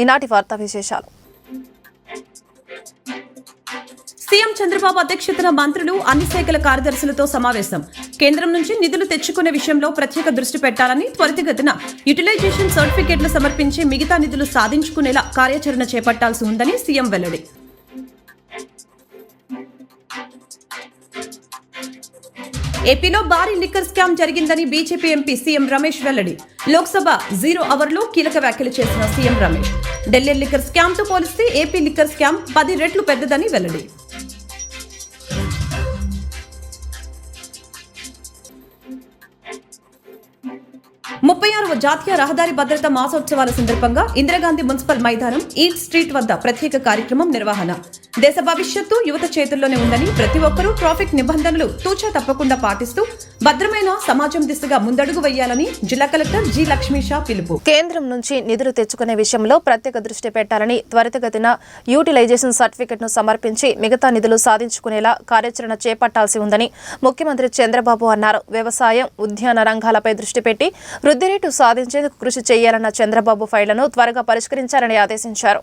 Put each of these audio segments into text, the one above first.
ఈనాటి వార్తా విశేషాలు. సీఎం చంద్రబాబు అధ్యక్షతన మంత్రులు అన్ని శాఖల కార్యదర్శులతో సమావేశం. కేంద్రం నుంచి నిధులు తెచ్చుకునే విషయంలో ప్రత్యేక దృష్టి పెట్టాలని త్వరితగతిన యూటిలైజేషన్ సర్టిఫికెట్లు సమర్పించి మిగతా నిధులు సాధించుకునేలా కార్యాచరణ చేపట్టాల్సి ఉందని సీఎం వెల్లడి. ఏపీలో భారీ లిక్కర్ స్కామ్ జరిగిందని బీజేపీ ఎంపీ సీఎం రమేష్ వెల్లడి. లోక్సభ జీరో అవర్లో కీలక వ్యాఖ్యలు చేసిన సీఎం రమేష్. ఢిల్లీ లిక్కర్ స్కామ్తో పోలిస్తే ఏపీ లిక్కర్ స్కామ్ పది రెట్లు పెద్దదని వెల్లడి. ముప్పై ఆరవ జాతీయ రహదారి భద్రత మాసోత్సవాల సందర్భంగా ఇందిరాగాంధీ మున్సిపల్ మైదానం ఈట్ స్ట్రీట్ వద్ద ప్రత్యేక కార్యక్రమం నిర్వహణ. దేశ భవిష్యత్తు యువత చేతుల్లోనే ఉందని ప్రతి ఒక్కరూ ట్రాఫిక్ నిబంధనలు తూచా తప్పకుండా పాటిస్తూ భద్రమైన సమాజం దిశగా ముందడుగు వేయాలని జిల్లా కలెక్టర్ జి లక్ష్మీషా పిలుపు. కేంద్రం నుంచి నిధులు తెచ్చుకునే విషయంలో ప్రత్యేక దృష్టి పెట్టాలని త్వరితగతిన యూటిలైజేషన్ సర్టిఫికెట్ను సమర్పించి మిగతా నిధులు సాధించుకునేలా కార్యాచరణ చేపట్టాల్సి ఉందని ముఖ్యమంత్రి చంద్రబాబు అన్నారు. వ్యవసాయం ఉద్యాన రంగాలపై దృష్టి పెట్టి వృద్ధి రేటు సాధించేందుకు కృషి చేయాలన్న చంద్రబాబు ఫైళ్ళను త్వరగా పరిష్కరించాలని ఆదేశించారు.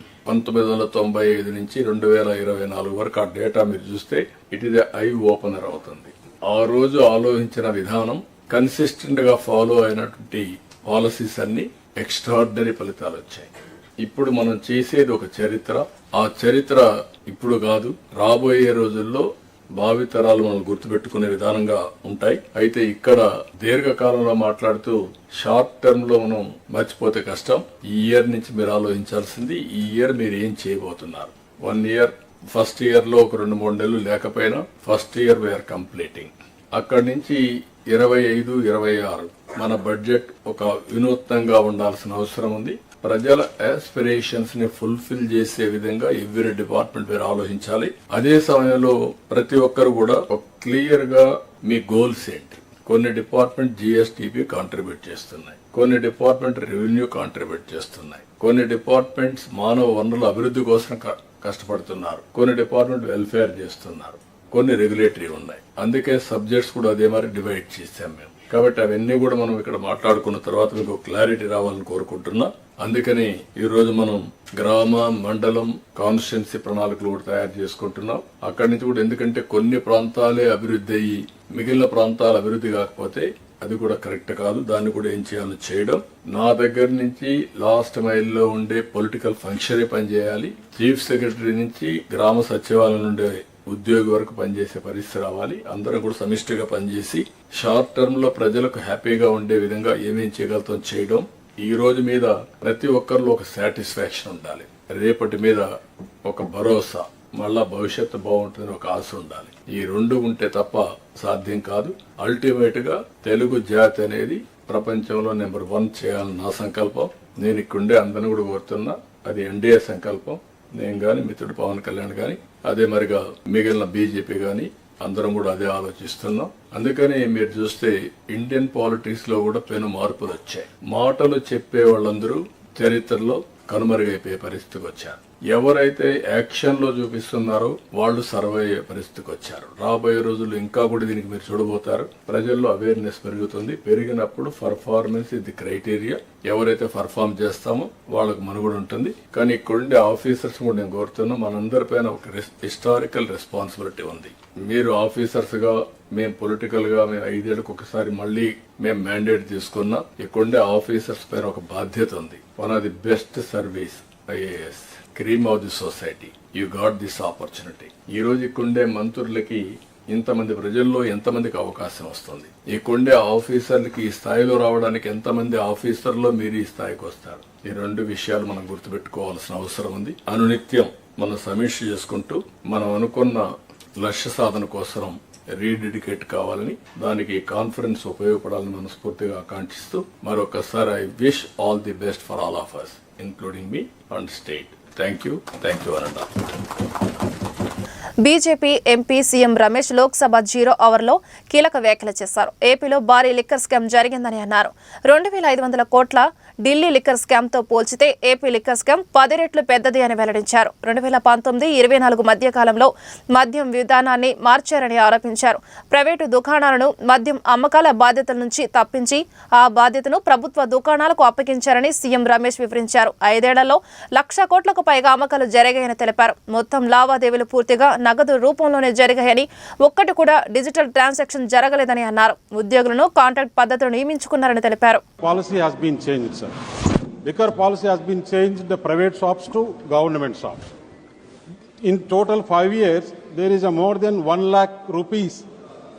పంతొమ్మిది వందల తొంభై ఐదు నుంచి రెండు వేల ఇరవై నాలుగు వరకు ఆ డేటా మీరు చూస్తే ఇట్ ఇస్ ఐ ఓపెనర్ అవుతుంది. ఆ రోజు ఆలోచించిన విధానం కన్సిస్టెంట్గా ఫాలో అయినటువంటి పాలసీస్ అన్ని ఎక్స్ట్రాడినరీ ఫలితాలు వచ్చాయి. ఇప్పుడు మనం చేసేది ఒక చరిత్ర. ఆ చరిత్ర ఇప్పుడు కాదు రాబోయే రోజుల్లో భావితరాలు మనం గుర్తుపెట్టుకునే విధానంగా ఉంటాయి. అయితే ఇక్కడ దీర్ఘకాలంలో మాట్లాడుతూ షార్ట్ టర్మ్లో మనం మర్చిపోతే కష్టం. ఈ ఇయర్ నుంచి మీరు ఆలోచించాల్సింది ఈ ఇయర్ మీరు ఏం చేయబోతున్నారు? వన్ ఇయర్ ఫస్ట్ ఇయర్లో ఒక రెండు మూడు నెలలు లేకపోయినా ఫస్ట్ ఇయర్ వీఆర్ కంప్లీటింగ్ అక్కడి నుంచి ఇరవై ఐదు ఇరవై ఆరు మన బడ్జెట్ ఒక వినూత్నంగా ఉండాల్సిన అవసరం ఉంది. ప్రజల ఆస్పిరేషన్స్ని ఫుల్ఫిల్ చేసే విధంగా ఎవ్రీ డిపార్ట్మెంట్ మీరు ఆలోచించాలి. అదే సమయంలో ప్రతి ఒక్కరు కూడా క్లియర్గా మీ గోల్స్ ఏంటి? కొన్ని డిపార్ట్మెంట్ జిఎస్టిపి కాంట్రిబ్యూట్ చేస్తున్నాయి. కొన్ని డిపార్ట్మెంట్ రెవెన్యూ కాంట్రిబ్యూట్ చేస్తున్నాయి. కొన్ని డిపార్ట్మెంట్స్ మానవ వనరుల అభివృద్ధి కోసం క- కష్టపడుతున్నారు. కొన్ని డిపార్ట్మెంట్ వెల్ఫేర్ చేస్తున్నారు. కొన్ని రెగ్యులేటరీ ఉన్నాయి. అందుకే సబ్జెక్ట్స్ కూడా అదే మరి డివైడ్ చేశాం మేము. కాబట్టి అవన్నీ కూడా మనం ఇక్కడ మాట్లాడుకున్న తర్వాత మీకు క్లారిటీ రావాలని కోరుకుంటున్నా. అందుకని ఈరోజు మనం గ్రామ మండలం కాన్స్టిట్యున్సీ ప్రణాళికలు కూడా తయారు చేసుకుంటున్నాం. అక్కడి నుంచి కూడా ఎందుకంటే కొన్ని ప్రాంతాలే అభివృద్ధి అయ్యి మిగిలిన ప్రాంతాలు అభివృద్ధి కాకపోతే అది కూడా కరెక్ట్ కాదు. దాన్ని కూడా ఏం చేయాలో చేయడం. నా దగ్గర నుంచి లాస్ట్ మైల్లో ఉండే పొలిటికల్ ఫంక్షనే పనిచేయాలి. చీఫ్ సెక్రటరీ నుంచి గ్రామ సచివాలయం నుండే ఉద్యోగి వరకు పనిచేసే పరిస్థితి రావాలి. అందరం కూడా సమిష్టిగా పనిచేసి షార్ట్ టర్మ్లో ప్రజలకు హ్యాపీగా ఉండే విధంగా ఏమేం చేయగలుగుతాం చేయడం. ఈ రోజు మీద ప్రతి ఒక్కరిలో ఒక సాటిస్ఫాక్షన్ ఉండాలి. రేపటి మీద ఒక భరోసా మళ్ళా భవిష్యత్తు బాగుంటుందని ఒక ఆశ ఉండాలి. ఈ రెండు ఉంటే తప్ప సాధ్యం కాదు. అల్టిమేట్గా తెలుగు జాతి అనేది ప్రపంచంలో నెంబర్ వన్ చేయాలని నా సంకల్పం. నేను ఇక్కడుండే అందరిని కూడా కోరుతున్నా. అది ఎన్డీఏ సంకల్పం. నేను గాని మిత్రుడు పవన్ కళ్యాణ్ కానీ అదే మరిగా మిగిలిన బీజేపీ గాని అందరం కూడా అదే ఆలోచిస్తున్నాం. అందుకనే మీరు చూస్తే ఇండియన్ పాలిటిక్స్లో కూడా పెను మార్పులు వచ్చాయి. మాటలు చెప్పే వాళ్ళందరూ చరిత్రలో కనుమరుగైపోయే పరిస్థితికి వచ్చారు. ఎవరైతే యాక్షన్లో చూపిస్తున్నారో వాళ్ళు సర్వే అయ్యే పరిస్థితికి వచ్చారు. రాబోయే రోజుల్లో ఇంకా కూడా దీనికి మీరు చూడబోతారు. ప్రజల్లో అవేర్నెస్ పెరుగుతుంది. పెరిగినప్పుడు పర్ఫార్మెన్స్ ఇది క్రైటీరియా ఎవరైతే పర్ఫార్మ్ చేస్తామో వాళ్ళకు మనుగడ ఉంటుంది. కానీ ఇక్కడుండే ఆఫీసర్స్ కూడా నేను కోరుతున్నా మనందరి పైన ఒక హిస్టారికల్ రెస్పాన్సిబిలిటీ ఉంది. మీరు ఆఫీసర్స్గా మేము పొలిటికల్గా మేము ఐదేళ్ళకి ఒకసారి మళ్ళీ మేము మ్యాండేట్ తీసుకున్నా ఇక్కడుండే ఆఫీసర్స్ పైన ఒక బాధ్యత ఉంది. One of the best service IAS cream of the society. You got this opportunity ఈ రోజు ఇక్కడుండే మంత్రులకి ఇంతమంది ప్రజల్లో ఎంతమందికి అవకాశం వస్తుంది? ఇక్కడుండే ఆఫీసర్లకి ఈ స్థాయిలో రావడానికి ఎంతమంది ఆఫీసర్లో మీరు ఈ స్థాయికి వస్తారు? ఈ రెండు విషయాలు మనం గుర్తుపెట్టుకోవాల్సిన అవసరం ఉంది. అనునిత్యం మనం సమీక్ష చేసుకుంటూ మనం అనుకున్న లక్ష్య సాధన కోసం రీడెడికేట్ కావాలని దానికి కాన్ఫరెన్స్ ఉపయోగపడాలని మనస్ఫూర్తిగా ఆకాంక్షిస్తూ మరొకసారి I wish all the best for all of us including me and state thank you thank you అనండా BJP MP CM Ramesh Lok Sabha zero అవర్లో కీలక వ్యాఖ్యలు చేశారు. ఏపీలో భారీ లిక్కర్ స్కామ్ జరిగిందని అన్నారు. రెండు వేల ఐదు వందల కోట్ల ఢిల్లీ లిక్కర్ స్కామ్తో పోల్చితే ఏపీ లిక్కర్ స్కామ్ పది రెట్లు పెద్దది అని వెల్లడించారు. రెండు వేల పంతొమ్మిది ఇరవై నాలుగు మధ్య కాలంలో మద్యం విధానాన్ని మార్చారని ఆరోపించారు. ప్రైవేటు దుకాణాలను మద్యం అమ్మకాల బాధ్యతల నుంచి తప్పించి ఆ బాధ్యతను ప్రభుత్వ దుకాణాలకు అప్పగించారని సీఎం రమేష్ వివరించారు. ఐదేళ్ళలో లక్ష కోట్లకు పైగా అమ్మకాలు జరిగాయని తెలిపారు. మొత్తం లావాదేవీలు పూర్తిగా నగదు రూపంలోనే జరిగాయని ఒక్కటి కూడా డిజిటల్ ట్రాన్సాక్షన్ జరగలేదని అన్నారు ఉద్యోగులను కాంట్రాక్ట్ పద్ధతిలో నియమించుకున్నారని తెలిపారు policy has been changed, sir. Liquor policy has been changed, the private shops to government shops. In total five years, there is a more than one lakh rupees,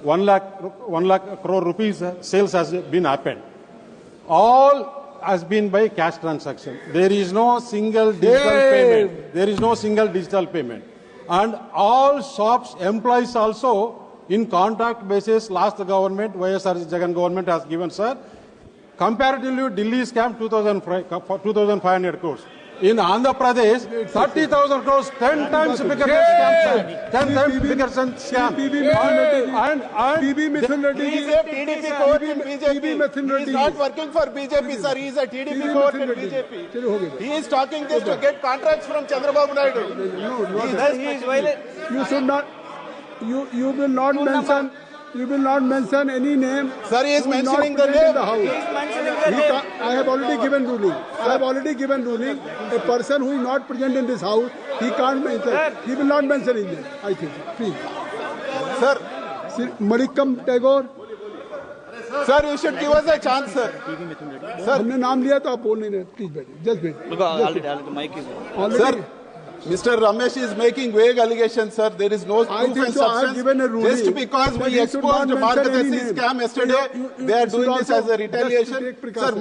one lakh, one lakh crore rupees uh, sales has been happened. All has been by cash transaction. There is no single digital payment. There is no single digital payment. And all shops, employees also, in contract basis, last government, YSR Jagan government has given, sir, comparatively Delhi scam 2,500 2,500 crores. In Andhra Pradesh, 30,000 crores, 10 times bigger than scam, 10 times bigger than scam. And, and, PB Mithun Reddy is a TDP court in BJP. Mithun He Reddy is not working for BJP, sir. He is a TDP court in BJP. हो। He is talking this to get contracts from Chandrababu Naidu. No, He is, he is violating. You should not, you, you will not mention, you will not mention any name. Sir, he is mentioning the name. the house. He is mentioning the He name. I have already given ruling. I have already given ruling. A person who is not present in this house, he can't mention. He will not mention his name, I think. Please. Sir, Sir Marikam Tagore, sir, you should give us a chance, sir. Sir, हमने नाम लिया तो आप बोल नहीं रहे please बैठिए just बैठिए sir, Mr. Ramesh is making vague allegations, sir. There is no I proof and so. Substance. given a ruling Just because we exposed not mention any Margadarshi name. scam yesterday, You- you- they are doing this as a retaliation. Sir, precaution.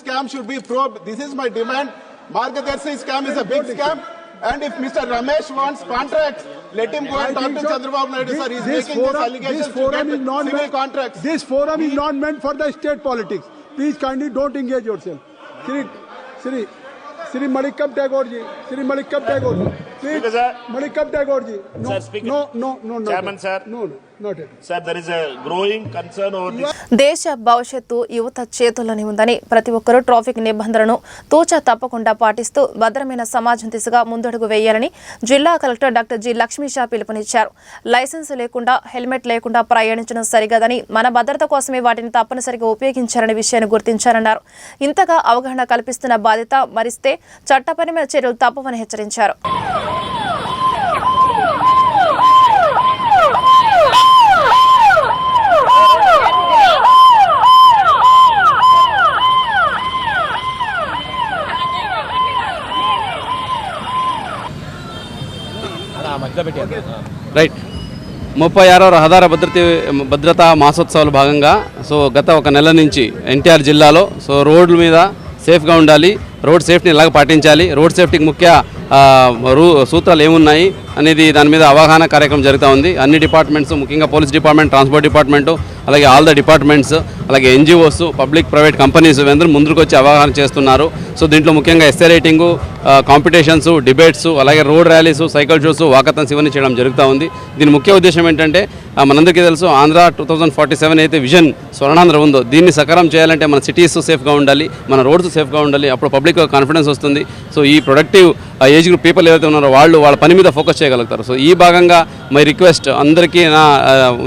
Scam should be probed. This is my demand. Margadarshi scam is a big scam. And if Mr. Ramesh wants contracts, let him go and talk to. Chandrababu Naidu, sir. He's This making forum- this to forum get is not civil meant- contracts. This forum is not meant for the state politics. Please kindly don't engage yourself. Sri, Shri Manickam Tagore ji Shri Manickam Tagore ji Manickam Tagore ji no no no no no దేశ భవిష్యత్తు యువత చేతుల్లోనే ఉందని ప్రతి ఒక్కరూ traffic నిబంధనలను తూచా తప్పకుండా పాటిస్తూ భద్రమైన సమాజం దిశగా ముందడుగు వేయాలని జిల్లా కలెక్టర్ డాక్టర్ జి లక్ష్మీషా పిలుపునిచ్చారు. లైసెన్స్ లేకుండా హెల్మెట్ లేకుండా ప్రయాణించడం సరిగదని మన భద్రత కోసమే వాటిని తప్పనిసరిగా ఉపయోగించారనే విషయాన్ని గుర్తించారన్నారు. ఇంతగా అవగాహన కల్పిస్తున్న బాధ్యత మరిస్తే చట్టపరమైన చర్యలు తప్పవని హెచ్చరించారు. రైట్. ముప్పై ఆరో రహదార భద్రత భద్రతా మాసోత్సవాల భాగంగా సో గత ఒక నెల నుంచి ఎన్టీఆర్ జిల్లాలో సో రోడ్ల మీద సేఫ్గా ఉండాలి రోడ్ సేఫ్టీని ఎలాగ పాటించాలి రోడ్ సేఫ్టీకి ముఖ్య సూత్రాలు ఏమున్నాయి అనేది దాని మీద అవగాహన కార్యక్రమం జరుగుతూ ఉంది. అన్ని డిపార్ట్మెంట్స్ ముఖ్యంగా పోలీస్ డిపార్ట్మెంట్ ట్రాన్స్పోర్ట్ డిపార్ట్మెంటు అలాగే ఆల్ ద డిపార్ట్మెంట్స్ అలాగే ఎన్జిఓస్ పబ్లిక్ ప్రైవేట్ కంపెనీస్ అందరూ ముందుకు వచ్చి అవగాహన చేస్తున్నారు. సో దీంట్లో ముఖ్యంగా ఎస్ఏ రేటింగు కాంపిటీషన్స్ డిబేట్స్ అలాగే road rallies cycle shows walkathons ఇవన్నీ చేయడం జరుగుతూ ఉంది. దీని ముఖ్య ఉద్దేశం ఏంటంటే మనందరికీ తెలుసు Andhra two thousand forty seven అయితే విజన్ స్వర్ణాంధ్ర ఉందో దీన్ని సకారం చేయాలంటే మన సిటీస్ సేఫ్గా ఉండాలి మన రోడ్స్ సేఫ్గా ఉండాలి అప్పుడు పబ్లిక్ కాన్ఫిడెన్స్ వస్తుంది. సో ఈ ప్రొడక్టివ్ ఏజ్ గ్రూప్ పీపుల్ ఏవైతే ఉన్నారో వాళ్ళు వాళ్ళ పని మీద ఫోకస్ చేయగలుగుతారు. సో ఈ భాగంగా మై రిక్వెస్ట్ అందరికీ నా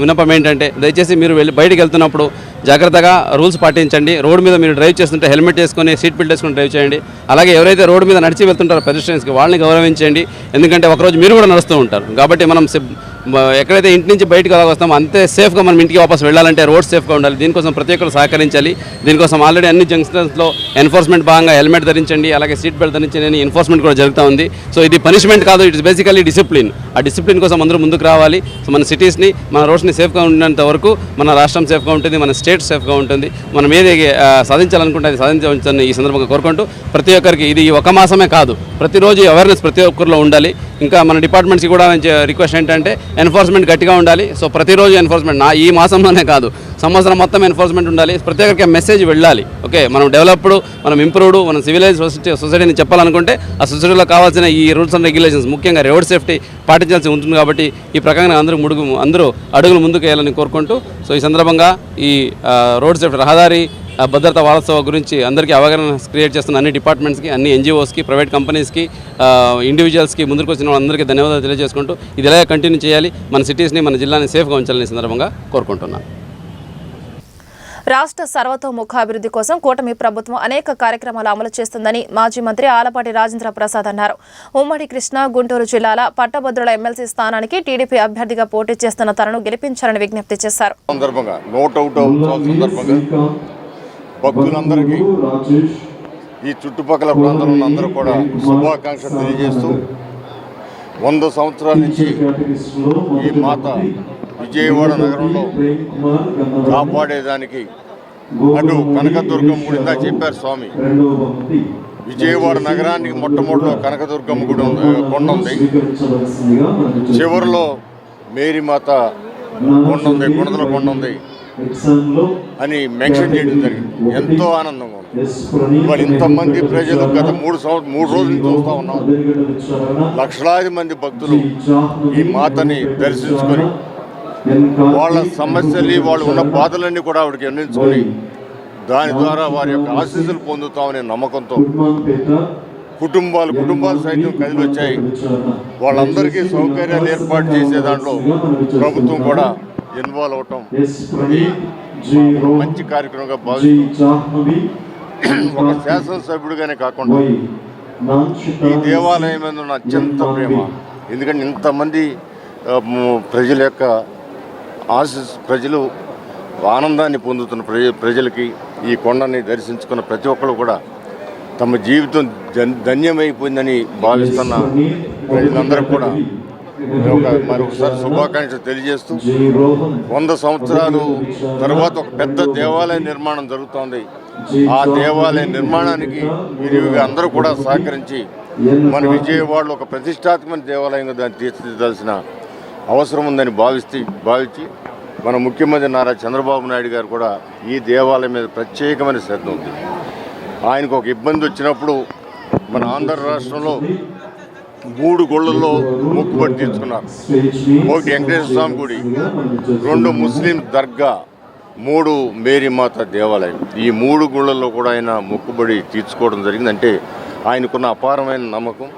వినపం విన్నపం ఏంటంటే దయచేసి మీరు వెళ్ళి బయటికి వెళ్తున్నప్పుడు జాగ్రత్తగా రూల్స్ పాటించండి. రోడ్ మీద మీరు డ్రైవ్ చేస్తుంటే హెల్మెట్ వేసుకొని సీట్ బెల్ట్ వేసుకొని డ్రైవ్ చేయండి. అలాగే ఎవరైతే రోడ్డు మీద నడిచి వెళ్తుంటారో పెdestrians వాళ్ళని గౌరవించండి. ఎందుకంటే ఒకరోజు మీరు కూడా నడుస్తూ ఉంటారు. కాబట్టి మనం ఎక్కడైతే ఇంటి నుంచి బయటకు అలా వస్తామో అంతే సేఫ్గా మనం ఇంటికి వాపస్ వెళ్ళాలంటే రోడ్ సేఫ్గా ఉండాలి. దీనికోసం ప్రతి ఒక్కరు సహకరించాలి. దీనికోసం ఆల్రెడీ అన్ని జంక్షన్స్లో ఎన్ఫోర్స్మెంట్ భాగంగా హెల్మెట్ ధరించండి. అలాగే సీట్ బెల్ట్ ధరించండి అని ఎన్ఫోర్స్మెంట్ కూడా జరుగుతూ ఉంది. సో ఇది పనిష్మెంట్ కాదు ఇట్స్ బేసికలీ డిసిప్లిన్ ఆ డిసిప్లిన్ కోసం అందరూ ముందుకు రావాలి. సో మన సిటీస్ని మన రోడ్స్ని సేఫ్గా ఉన్నంత వరకు మన రాష్ట్రం సేఫ్గా ఉంటుంది మన స్టేట్ సేఫ్గా ఉంటుంది. మనం ఏది సాధించాలనుకుంటే అది సాధించవచ్చని ఈ సందర్భంగా కోరుకుంటూ ప్రతి ఒక్కరికి ఇది ఒక మాసమే కాదు. ప్రతిరోజు అవేర్నెస్ ప్రతి ఒక్కరిలో ఉండాలి. ఇంకా మన డిపార్ట్మెంట్స్కి కూడా రిక్వెస్ట్ ఏంటంటే ఎన్ఫోర్స్మెంట్ గట్టిగా ఉండాలి. సో ప్రతిరోజు ఎన్ఫోర్స్మెంట్ నా ఈ మాసంలోనే కాదు. సంవత్సరం మొత్తం ఎన్ఫోర్స్మెంట్ ఉండాలి. ప్రతి ఒక్కరికి మెసేజ్ వెళ్ళాలి. ఓకే మనం డెవలప్డ్ మనం ఇంప్రూవ్డ్ మనం సివిలైజ్ సొసైటీ సొసైటీని చెప్పాలనుకుంటే ఆ సొసైటీలో కావాల్సిన ఈ రూల్స్ అండ్ రెగ్యులేషన్స్ ముఖ్యంగా రోడ్ సేఫ్టీ పాటించాల్సి ఉంటుంది కాబట్టి ఈ ప్రకారంగా అందరూ ముడుగు అందరూ అడుగులు ముందుకు వేయాలని కోరుకుంటూ సో ఈ సందర్భంగా ఈ రోడ్ సేఫ్టీ రహదారి భద్రత భద్రతా వారోత్సవం గురించి అందరికీ అవగాహన క్రియేట్ చేస్తున్న అన్ని డిపార్ట్మెంట్స్కి అన్ని ఎన్జిఓస్కి ప్రైవేట్ కంపెనీస్కి ఇండివిజువల్స్కి ముందుకు వచ్చిన వాళ్ళందరికీ ధన్యవాదాలు తెలియజేసుకుంటూ ఇది ఇలాగే కంటిన్యూ చేయాలి మన సిటీస్ని మన జిల్లాని సేఫ్గా ఉంచాలని సందర్భంగా కోరుకుంటున్నాను. రాష్ట్ర సర్వతోముఖాభివృద్ధి కోసం కూటమి ప్రభుత్వం అనేక కార్యక్రమాలు అమలు చేస్తుందని మాజీ మంత్రి ఆలపాటి రాజేంద్ర ప్రసాద్ అన్నారు. ఉమ్మడి కృష్ణా గుంటూరు జిల్లాల పట్టభద్రుల ఎమ్మెల్సీ స్థానానికి టీడీపీ అభ్యర్థిగా పోటీ చేస్తున్న తనను గెలిపించాలని విజ్ఞప్తి చేశారు. సందర్భంగా నోట్ అవుట్ ఉత్సవం సందర్భంగా భక్తులందరికీ ఈ చుట్టుపక్కల ప్రాంతంలో అందరూ కూడా శుభాకాంక్షలు తెలియజేస్తూ వంద సంవత్సరాల నుంచి ఈ మాత విజయవాడ నగరంలో కాపాడేదానికి అటు కనకదుర్గమ్మ గుడి ఇందా చెప్పారు స్వామి. విజయవాడ నగరానికి మొట్టమొదటిలో కనకదుర్గమ్మ గుడి ఉంది కొండ ఉంది. చివరిలో మేరీమాత కొండ ఉంది గుణదల కొండ ఉంది అని మెన్షన్ చేయడం జరిగింది. ఎంతో ఆనందంగా ఉంది. మరి ఇంతమంది ప్రజలు గత మూడు సంవత్సరం మూడు రోజులు చూస్తూ ఉన్నాం. లక్షలాది మంది భక్తులు ఈ మాతని దర్శించుకొని వాళ్ళ సమస్యలు వాళ్ళు ఉన్న బాధలన్నీ కూడా ఆవిడకి ఎన్నించుకొని దాని ద్వారా వారి యొక్క ఆశీస్సులు పొందుతామనే నమ్మకంతో కుటుంబాలు కుటుంబాలు సైతం కదిలి వచ్చాయి. వాళ్ళందరికీ సౌకర్యాలు ఏర్పాటు చేసే దాంట్లో ప్రభుత్వం కూడా ఇన్వాల్వ్ అవటం మంచి కార్యక్రమంగా భావిస్తూ ఒక శాసనసభ్యుడిగానే కాకుండా ఈ దేవాలయం మీద ఉన్న అత్యంత ప్రేమ. ఎందుకంటే ఇంతమంది ప్రజల యొక్క ఆశీస్ ప్రజలు ఆనందాన్ని పొందుతున్న ప్రజ ప్రజలకి ఈ కొండని దర్శించుకున్న ప్రతి ఒక్కరు కూడా తమ జీవితం ధన్యమైపోయిందని భావిస్తున్న ప్రజలందరూ కూడా ఒక మరొకసారి శుభాకాంక్షలు తెలియజేస్తూ వంద సంవత్సరాలు తర్వాత ఒక పెద్ద దేవాలయ నిర్మాణం జరుగుతోంది. ఆ దేవాలయ నిర్మాణానికి విరివిగా అందరూ కూడా సహకరించి మన విజయవాడలో ఒక ప్రతిష్టాత్మక దేవాలయంగా దాన్ని తీర్చిదిద్దాల్సిన అవసరం ఉందని భావిస్తే భావించి మన ముఖ్యమంత్రి నారా చంద్రబాబు నాయుడు గారు కూడా ఈ దేవాలయం మీద ప్రత్యేకమైన శ్రద్ధ ఉంది. ఆయనకు ఒక ఇబ్బంది వచ్చినప్పుడు మన ఆంధ్ర రాష్ట్రంలో మూడు గుళ్ళల్లో మొక్కుబడి తీర్చుకున్నారు. ఒకటి వెంకటేశ్వర స్వామి గుడి రెండు ముస్లిం దర్గా మూడు మేరీమాత దేవాలయం. ఈ మూడు గుళ్ళల్లో కూడా ఆయన మొక్కుబడి తీర్చుకోవడం జరిగిందంటే ఆయనకున్న అపారమైన నమ్మకం.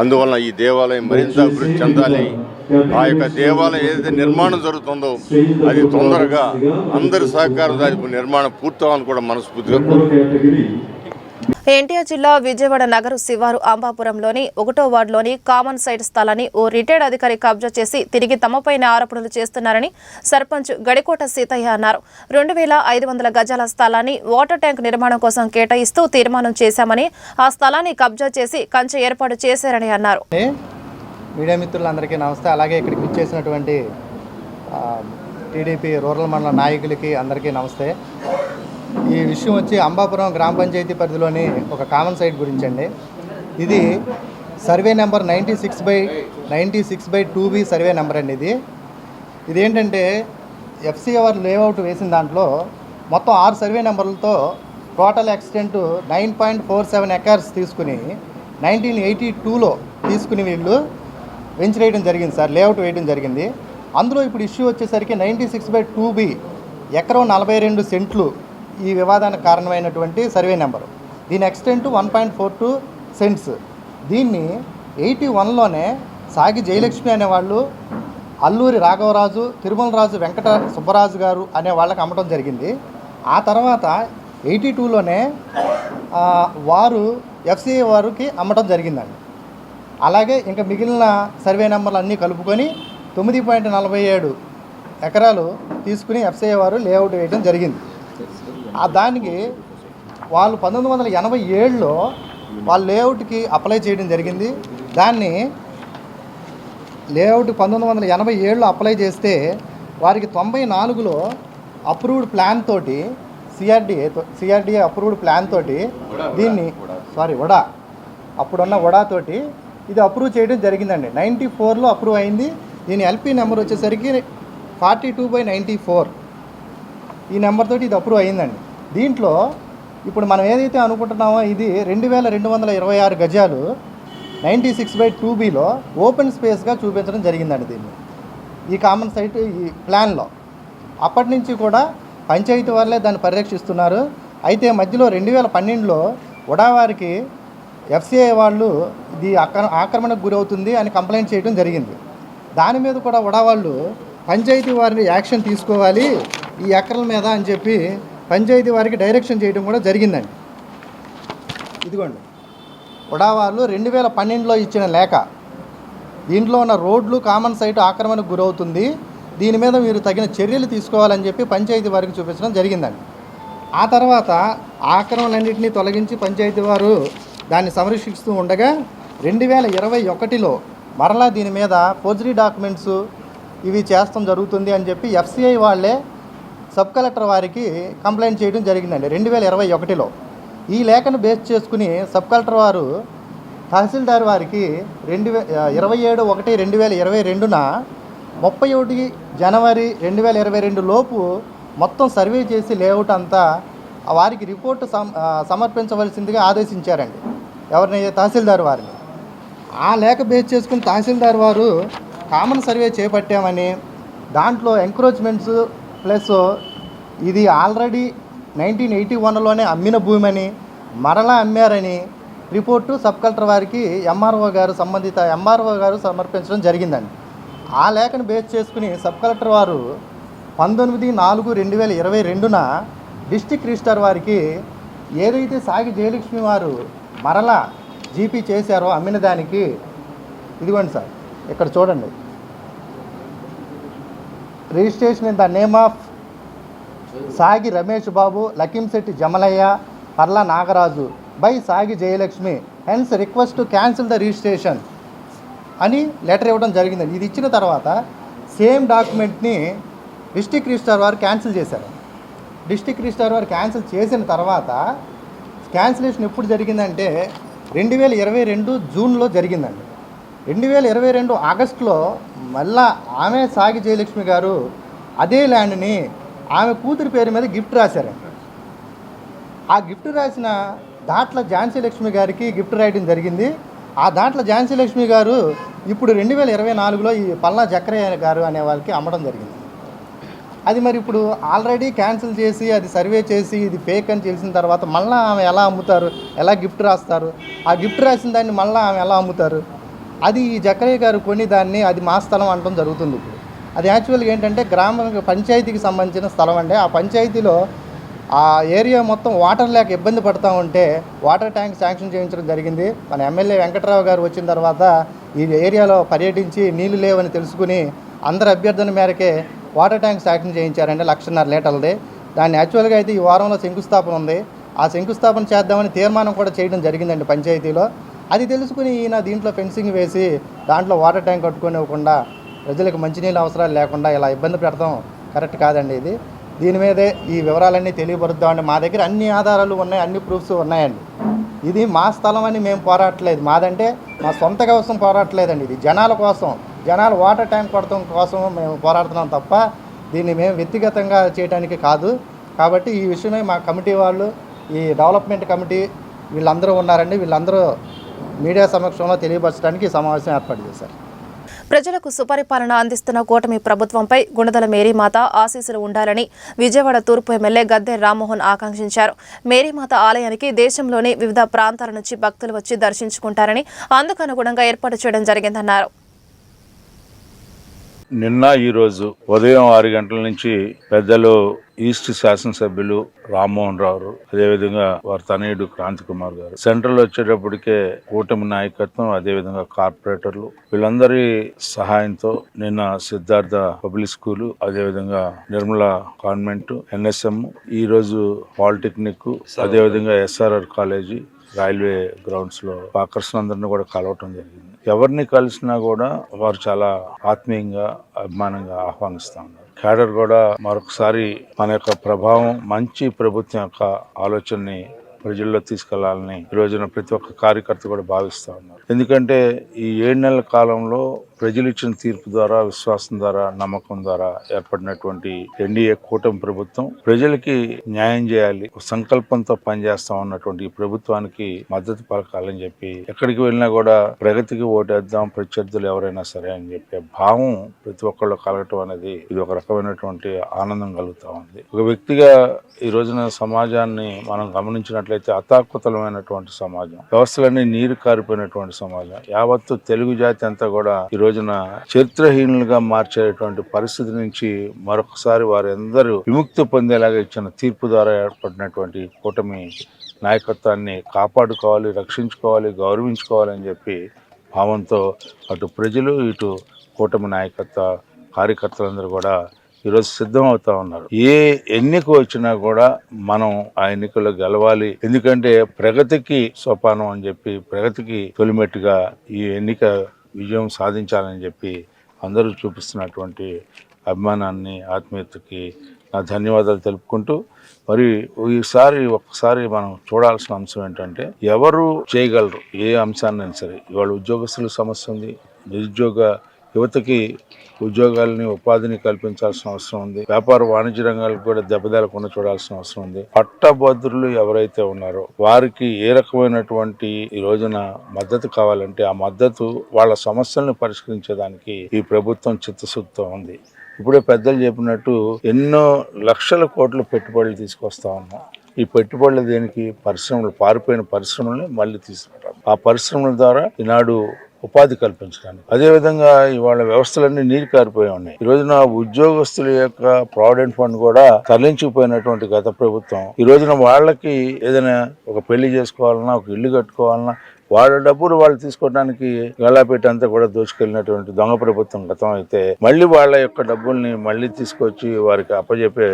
అందువలన ఈ దేవాలయం మరింత అభివృద్ధి చెందాలి ఆ యొక్క దేవాలయం ఏదైతే నిర్మాణం జరుగుతుందో అది తొందరగా అందరి సహకారం దాని నిర్మాణం పూర్తవాలని కూడా మనస్ఫూర్తిగా కోరుకుంటున్నాను. ఎన్టీఆర్ జిల్లా విజయవాడ నగర శివారు అంబాపురంలోని ఒకటో వార్డులోని కామన్ సైట్ స్థలాన్ని ఓ రిటైర్డ్ అధికారి కబ్జా చేసి తిరిగి తమపైన ఆరోపణలు చేస్తున్నారని సర్పంచ్ గడికోట సీతయ్య అన్నారు. రెండు వేల ఐదు వందల గజాల స్థలాన్ని వాటర్ ట్యాంక్ నిర్మాణం కోసం కేటాయిస్తూ తీర్మానం చేశామని ఆ స్థలాన్ని కబ్జా చేసి కంచె ఏర్పాటు చేశారని అన్నారు. మీడియా మిత్రులందరికీ నమస్తే. అలాగే ఇక్కడికి విచ్చేసినటువంటి టీడీపీ రూరల్ మండల నాయకులకి అందరికీ నమస్తే. ఈ విషయం వచ్చి అంబాపురం గ్రామ పంచాయతీ పరిధిలోని ఒక కామన్ సైట్ గురించి అండి ఇది survey number ninety six by ninety six by two B survey number అండి ఇది. ఇదేంటంటే ఎఫ్సీఆర్ లేఅవుట్ వేసిన దాంట్లో మొత్తం ఆరు survey నెంబర్లతో total extent nine point four seven acres తీసుకుని నైన్టీన్ ఎయిటీ టూలో తీసుకుని వీళ్ళు వెంచర్ వేయడం జరిగింది సార్ లేఅవుట్ వేయడం జరిగింది. అందులో ఇప్పుడు ఇష్యూ వచ్చేసరికి ninety six by two B ఎకరం నలభై రెండు సెంట్లు ఈ వివాదానికి కారణమైనటువంటి సర్వే నెంబరు. దీని extent one point four two cents. దీన్ని ఎయిటీ వన్లోనే సాగి జయలక్ష్మి అనేవాళ్ళు అల్లూరి రాఘవరాజు తిరుమలరాజు వెంకట సుబ్బరాజు గారు అనే వాళ్ళకి అమ్మటం జరిగింది. ఆ తర్వాత ఎయిటీ టూలోనే వారు ఎఫ్సిఏ వారికి అమ్మటం జరిగిందండి. అలాగే ఇంకా మిగిలిన సర్వే నెంబర్లు అన్నీ కలుపుకొని తొమ్మిది పాయింట్ నలభై ఏడు ఎకరాలు తీసుకుని ఎఫ్సిఐ వారు లేఅవుట్ వేయడం జరిగింది. ఆ దానికి వాళ్ళు పంతొమ్మిది వందల ఎనభై ఏడులో వాళ్ళ లేఅవుట్కి అప్లై చేయడం జరిగింది. దాన్ని లేఅవుట్ పంతొమ్మిది వందల ఎనభై ఏడులో అప్లై చేస్తే వారికి తొంభై నాలుగులో అప్రూవ్డ్ ప్లాన్ తోటి సిఆర్డిఏ సిఆర్డిఏ అప్రూవ్డ్ ప్లాన్ తోటి దీన్ని సారీ వడా. అప్పుడున్న వడా తోటి ఇది అప్రూవ్ చేయడం జరిగిందండి. నైంటీ ఫోర్లో అప్రూవ్ అయింది. దీని ఎల్పి నెంబర్ వచ్చేసరికి forty two by ninety four ఈ నెంబర్ తోటి ఇది అప్రూవ్ అయిందండి దీంట్లో ఇప్పుడు మనం ఏదైతే అనుకుంటున్నామో ఇది రెండు వేల రెండు వందల ఇరవై ఆరు గజాలు నైంటీ సిక్స్ బై టూ బీలో ఓపెన్ స్పేస్గా చూపించడం జరిగిందండి దీన్ని. ఈ కామన్ సైట్ ఈ ప్లాన్లో అప్పటి నుంచి కూడా పంచాయతీ వాళ్ళే దాన్ని పరిరక్షిస్తున్నారు. అయితే మధ్యలో రెండు వేల పన్నెండులో ఉడావారికి ఎఫ్సిఐ వాళ్ళు ఇది ఆక్ర ఆక్రమణకు గురవుతుంది అని కంప్లైంట్ చేయడం జరిగింది. దాని మీద కూడా ఉడావాళ్ళు పంచాయతీ వారిని యాక్షన్ తీసుకోవాలి. ఈ ఎకరాల మీద అని చెప్పి పంచాయతీ వారికి డైరెక్షన్ చేయడం కూడా జరిగిందండి. ఇదిగోండి. ఉడావాళ్ళు రెండు వేల పన్నెండులో ఇచ్చిన లేఖ. దీంట్లో ఉన్న రోడ్లు కామన్ సైట్ ఆక్రమణకు గురవుతుంది. దీని మీద మీరు తగిన చర్యలు తీసుకోవాలని చెప్పి పంచాయతీ వారికి చూపించడం జరిగిందండి. ఆ తర్వాత ఆక్రమణలన్నింటినీ తొలగించి పంచాయతీ వారు దాన్ని సంరక్షిస్తూ ఉండగా రెండు వేల ఇరవై ఒకటిలో మరలా దీని మీద ఫోర్జరీ డాక్యుమెంట్స్ ఇవి చేస్తాం జరుగుతుంది అని చెప్పి ఎఫ్సిఐ వాళ్ళే సబ్ కలెక్టర్ వారికి కంప్లైంట్ చేయడం జరిగిందండి. రెండు వేల ఇరవై ఒకటిలో ఈ లేఖను బేస్ చేసుకుని సబ్ కలెక్టర్ వారు తహసీల్దార్ వారికి రెండు వే ఇరవై ఏడు ఒకటి రెండు వేల ఇరవై రెండున ముప్పై ఒకటి జనవరి రెండు వేల ఇరవై రెండు లోపు మొత్తం సర్వే చేసి లేఅవుట్ అంతా వారికి రిపోర్టు సమ సమర్పించవలసిందిగా ఆదేశించారండి. ఎవరిని? తహసీల్దార్ వారిని. ఆ లేఖ బేస్ చేసుకుని తహసీల్దార్ వారు కామన్ సర్వే చేపట్టామని దాంట్లో ఎంక్రోచ్మెంట్స్ ప్లస్ ఇది ఆల్రెడీ నైన్టీన్ ఎయిటీ వన్లోనే అమ్మిన భూమి అని మరలా అమ్మారని రిపోర్టు సబ్ కలెక్టర్ వారికి ఎంఆర్ఓ గారు సంబంధిత ఎంఆర్ఓ గారు సమర్పించడం జరిగిందండి. ఆ లేఖను బేస్ చేసుకుని సబ్ కలెక్టర్ వారు పంతొమ్మిది నాలుగు రెండు వేల ఇరవై రెండున డిస్టిక్ రిజిస్టర్ వారికి ఏదైతే సాగి జయలక్ష్మి వారు మరలా జీపీ చేశారో అమ్మిన దానికి ఇదిగోండి సార్ ఇక్కడ చూడండి. Registration in the name of Sagi Ramesh Babu Lakimshetti Jamalayya Parla Nagaraju. By Sagi Jayalakshmi. Hence request to cancel the registration అని లెటర్ ఇవ్వడం జరిగిందండి ఇది ఇచ్చిన తర్వాత సేమ్ డాక్యుమెంట్ని డిస్టిక్ రిజిస్టార్ వారు క్యాన్సిల్ చేశారు. డిస్టిక్ రిజిస్టార్ వారు క్యాన్సిల్ చేసిన తర్వాత క్యాన్సిలేషన్ ఎప్పుడు జరిగిందంటే రెండు వేల ఇరవై రెండు జూన్లో జరిగిందండి. రెండు వేల ఇరవై రెండు ఆగస్టులో మళ్ళా ఆమె సాగి జయలక్ష్మి గారు అదే ల్యాండ్ని ఆమె కూతురి పేరు మీద గిఫ్ట్ రాశారంట. ఆ గిఫ్ట్ రాసిన దాంట్లో ఝాన్సీ లక్ష్మి గారికి గిఫ్ట్ రాయడం జరిగింది. ఆ దాంట్లో ఝాన్సీ లక్ష్మి గారు ఇప్పుడు రెండు వేల ఇరవై నాలుగులో ఈ పల్లా చక్రయ్య గారు అనే వాళ్ళకి అమ్మడం జరిగింది. అది మరి ఇప్పుడు ఆల్రెడీ క్యాన్సిల్ చేసి అది సర్వే చేసి ఇది ఫేక్ అని తెలిసిన తర్వాత మళ్ళీ ఆమె ఎలా అమ్ముతారు? ఎలా గిఫ్ట్ రాస్తారు? ఆ గిఫ్ట్ రాసిన దాన్ని మళ్ళీ ఆమె ఎలా అమ్ముతారు? అది ఈ జక్కరయ్య గారు కొని దాన్ని అది మా స్థలం అనడం జరుగుతుంది ఇప్పుడు. అది యాక్చువల్గా ఏంటంటే గ్రామ పంచాయతీకి సంబంధించిన స్థలం అండి. ఆ పంచాయతీలో ఆ ఏరియా మొత్తం వాటర్ లేక ఇబ్బంది పడుతూ ఉంటే వాటర్ ట్యాంక్ శాంక్షన్ చేయించడం జరిగింది. మన ఎమ్మెల్యే వెంకట్రావు గారు వచ్చిన తర్వాత ఈ ఏరియాలో పర్యటించి నీళ్ళు లేవని తెలుసుకుని అందరి అభ్యర్థన మేరకే వాటర్ ట్యాంక్ శాంక్షన్ చేయించారండి లక్షన్నర లీటర్లది. దాన్ని యాక్చువల్గా అయితే ఈ వారంలో శంకుస్థాపన ఉంది. ఆ శంకుస్థాపన చేద్దామని తీర్మానం కూడా చేయడం జరిగిందండి పంచాయతీలో. అది తెలుసుకుని ఈయన దీంట్లో ఫెన్సింగ్ వేసి దాంట్లో వాటర్ ట్యాంక్ కట్టుకోనివ్వకుండా ప్రజలకు మంచినీళ్ళ అవసరాలు లేకుండా ఇలా ఇబ్బంది పెడతాం. కరెక్ట్ కాదండి ఇది. దీని మీదే ఈ వివరాలన్నీ తెలియపరుద్దామండి మా దగ్గర అన్ని ఆధారాలు ఉన్నాయి అన్ని ప్రూఫ్స్ ఉన్నాయండి. ఇది మా స్థలం అని మేము పోరాటలేదు మాదంటే మా సొంత కోసం పోరాటలేదండి ఇది. జనాల కోసం జనాలు వాటర్ ట్యాంక్ కొడతాం కోసం మేము పోరాడుతున్నాం తప్ప దీన్ని మేము వ్యక్తిగతంగా చేయడానికి కాదు. కాబట్టి ఈ విషయమై మా కమిటీ వాళ్ళు ఈ డెవలప్మెంట్ కమిటీ వీళ్ళందరూ ఉన్నారండి. వీళ్ళందరూ మీడియా సమక్షంలో తెలియపరచడానికి ఈ సమావేశం ఏర్పాటు చేశారు. ప్రజలకు సుపరిపాలన అందిస్తున్న కూటమి ప్రభుత్వంపై గుణదల మేరీమాత ఆశీస్సులు ఉండాలని విజయవాడ తూర్పు ఎమ్మెల్యే గద్దె రామ్మోహన్ ఆకాంక్షించారు. మేరీమాత ఆలయానికి దేశంలోని వివిధ ప్రాంతాల నుంచి భక్తులు వచ్చి దర్శించుకుంటారని అందుకు అనుగుణంగా ఏర్పాటు చేయడం జరిగిందన్నారు. నిన్న ఈరోజు ఉదయం ఆరు గంటల నుంచి పెద్దలు ఈస్ట్ శాసనసభ్యులు రామ్మోహన్ రావు అదేవిధంగా వారి తనయుడు క్రాంతి కుమార్ గారు. సెంట్రల్ వచ్చేటప్పటికే కూటమి నాయకత్వం అదేవిధంగా కార్పొరేటర్లు వీళ్ళందరి సహాయంతో నిన్న సిద్ధార్థ పబ్లిక్ స్కూల్ అదేవిధంగా నిర్మల కాన్వెంట్ ఎన్ఎస్ఎం ఈ రోజు పాలిటెక్నిక్ అదేవిధంగా ఎస్ఆర్ఆర్ కాలేజీ రైల్వే గ్రౌండ్స్లో పాకర్స్ అందరిని కూడా కలవటం జరిగింది. ఎవరిని కలిసినా కూడా వారు చాలా ఆత్మీయంగా అభిమానంగా ఆహ్వానిస్తా ఉన్నారు. క్యాడర్ కూడా మరొకసారి మన యొక్క ప్రభావం మంచి ప్రభుత్వం యొక్క ఆలోచనని ప్రజల్లో తీసుకెళ్ళాలని ఈ రోజున ప్రతి ఒక్క కార్యకర్త కూడా భావిస్తా ఉన్నారు. ఎందుకంటే ఈ ఏడు నెలల కాలంలో ప్రజలు ఇచ్చిన తీర్పు ద్వారా విశ్వాసం ద్వారా నమ్మకం ద్వారా ఏర్పడినటువంటి ఎన్డీఏ కూటమి ప్రభుత్వం ప్రజలకి న్యాయం చేయాలి సంకల్పంతో పనిచేస్తాం అన్నటువంటి ఈ ప్రభుత్వానికి మద్దతు పలకాలని చెప్పి ఎక్కడికి వెళ్ళినా కూడా ప్రగతికి ఓటేద్దాం ప్రత్యర్థులు ఎవరైనా సరే అని చెప్పే భావం ప్రతి ఒక్కళ్ళు కలగటం అనేది ఇది ఒక రకమైనటువంటి ఆనందం కలుగుతా ఉంది. ఒక వ్యక్తిగా ఈ రోజున సమాజాన్ని మనం గమనించినట్లయితే అతాకుతలమైనటువంటి సమాజం. వ్యవస్థలన్నీ నీరు కారిపోయినటువంటి సమాజం. యావత్తు తెలుగు జాతి అంతా కూడా ఈ రోజున చరిత్రహీనులుగా మార్చేటువంటి పరిస్థితి నుంచి మరొకసారి వారందరూ విముక్తి పొందేలాగా ఇచ్చిన తీర్పు ద్వారా ఏర్పడినటువంటి కూటమి నాయకత్వాన్ని కాపాడుకోవాలి రక్షించుకోవాలి గౌరవించుకోవాలని చెప్పి భావంతో అటు ప్రజలు ఇటు కూటమి నాయకత్వ కార్యకర్తలందరూ కూడా ఈరోజు సిద్ధం అవుతా ఉన్నారు. ఏ ఎన్నిక వచ్చినా కూడా మనం ఆ ఎన్నికల్లో గెలవాలి. ఎందుకంటే ప్రగతికి సోపానం అని చెప్పి ప్రగతికి తొలిమెట్టుగా ఈ ఎన్నిక విజయం సాధించాలని చెప్పి అందరూ చూపిస్తున్నటువంటి అభిమానాన్ని ఆత్మీయతకి నా ధన్యవాదాలు తెలుపుకుంటూ మరి ఈసారి ఒక్కసారి మనం చూడాల్సిన అంశం ఏంటంటే ఎవరు చేయగలరు? ఏ అంశాన్నైనా సరే. ఇవాళ ఉద్యోగస్తుల సమస్య ఉంది నిరుద్యోగ యువతకి ఉద్యోగాలని ఉపాధిని కల్పించాల్సిన అవసరం ఉంది. వ్యాపార వాణిజ్య రంగాలకు కూడా దెబ్బతేలకుండా చూడాల్సిన అవసరం ఉంది. పట్టభద్రులు ఎవరైతే ఉన్నారో వారికి ఏ రకమైనటువంటి ఈ రోజున మద్దతు కావాలంటే ఆ మద్దతు వాళ్ళ సమస్యలను పరిష్కరించేదానికి ఈ ప్రభుత్వం చిత్తశుద్ధితో ఉంది. ఇప్పుడే పెద్దలు చెప్పినట్టు ఎన్నో లక్షల కోట్ల పెట్టుబడులు తీసుకొస్తా ఉన్నాం. ఈ పెట్టుబడులు దేనికి? పరిశ్రమలు పారిపోయిన పరిశ్రమల్ని మళ్ళీ తీసుకురావడం. ఆ పరిశ్రమల ద్వారా ఈనాడు ఉపాధి కల్పించడానికి. అదేవిధంగా ఇవాళ వ్యవస్థలన్నీ నీరు కారిపోయి ఉన్నాయి. ఈ రోజున ఉద్యోగస్తుల యొక్క ప్రావిడెంట్ ఫండ్ కూడా తరలించుకుపోయినటువంటి గత ప్రభుత్వం. ఈ రోజున వాళ్ళకి ఏదైనా ఒక పెళ్ళి చేసుకోవాలన్నా ఒక ఇల్లు కట్టుకోవాలన్నా వాళ్ళ డబ్బులు వాళ్ళు తీసుకోవడానికి గల్లాపేట అంతా కూడా దోచుకెళ్ళినటువంటి దొంగ ప్రభుత్వం గతం అయితే మళ్ళీ వాళ్ళ యొక్క డబ్బుల్ని మళ్ళీ తీసుకొచ్చి వారికి అప్పజెప్పే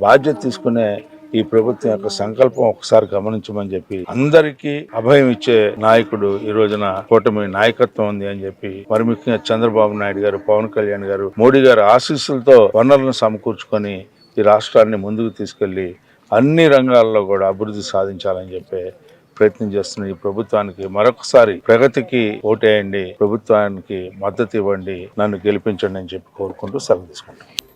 బాధ్యత తీసుకునే ఈ ప్రభుత్వం యొక్క సంకల్పం ఒకసారి గమనించమని చెప్పి అందరికీ అభయం ఇచ్చే నాయకుడు ఈ రోజున కూటమి నాయకత్వం ఉంది అని చెప్పి మరి ముఖ్యంగా చంద్రబాబు నాయుడు గారు పవన్ కళ్యాణ్ గారు మోడీ గారు ఆశీస్సులతో వనరులను సమకూర్చుకొని ఈ రాష్ట్రాన్ని ముందుకు తీసుకెళ్ళి అన్ని రంగాల్లో కూడా అభివృద్ధి సాధించాలని చెప్పి ప్రయత్నం చేస్తున్న ఈ ప్రభుత్వానికి మరొకసారి ప్రగతికి ఓటేయండి ప్రభుత్వానికి మద్దతు ఇవ్వండి నన్ను గెలిపించండి అని చెప్పి కోరుకుంటూ సెలవు తీసుకుంటాను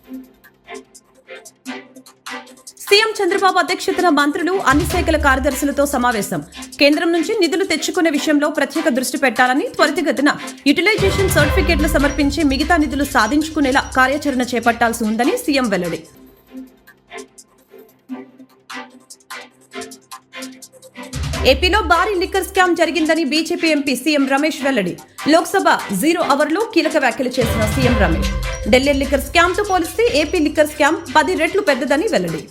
సీఎం చంద్రబాబు అధ్యక్షతన మంత్రులు అన్ని శాఖల కార్యదర్శులతో సమావేశం. కేంద్రం నుంచి నిధులు తెచ్చుకునే విషయంలో ప్రత్యేక దృష్టి పెట్టాలని త్వరితగతిన యూటిలైజేషన్ సర్టిఫికేట్లు సమర్పించి మిగతా నిధులు సాధించుకునేలా కార్యాచరణ చేపట్టాల్సి ఉందని సీఎం వెల్లడి. ఏపీలో భారీ లిక్కర్ స్కామ్ జరిగిందని బీజేపీ ఎంపీ సీఎం రమేష్ వెల్లడి. లోక్సభ జీరో అవర్లో కీలక వ్యాఖ్యలు చేసిన సీఎం రమేష్. ఢిల్లీ లిక్కర్ స్కామ్తో పోలిస్తే ఏపీ లిక్కర్ స్కామ్ పది రెట్లు పెద్దదని వెల్లడి.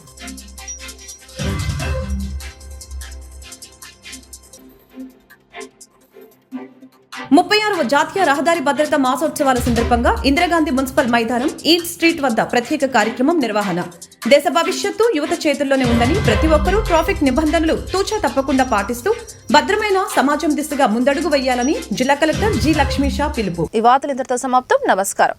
ముప్పై ఆరవ జాతీయ రహదారి భద్రత మాసోత్సవాల సందర్భంగా ఇందిరాగాంధీ మున్సిపల్ మైదానం ఈట్ స్ట్రీట్ వద్ద ప్రత్యేక కార్యక్రమం నిర్వహణ. దేశ భవిష్యత్తు యువత చేతుల్లోనే ఉందని ప్రతి ఒక్కరూ ట్రాఫిక్ నిబంధనలు తూచా తప్పకుండా పాటిస్తూ భద్రమైన సమాజం దిశగా ముందడుగు వేయాలని జిల్లా కలెక్టర్ జి లక్ష్మీషా పిలుపు. ఈ వార్తలు ఇంతటితో సమాప్తం. నమస్కారం.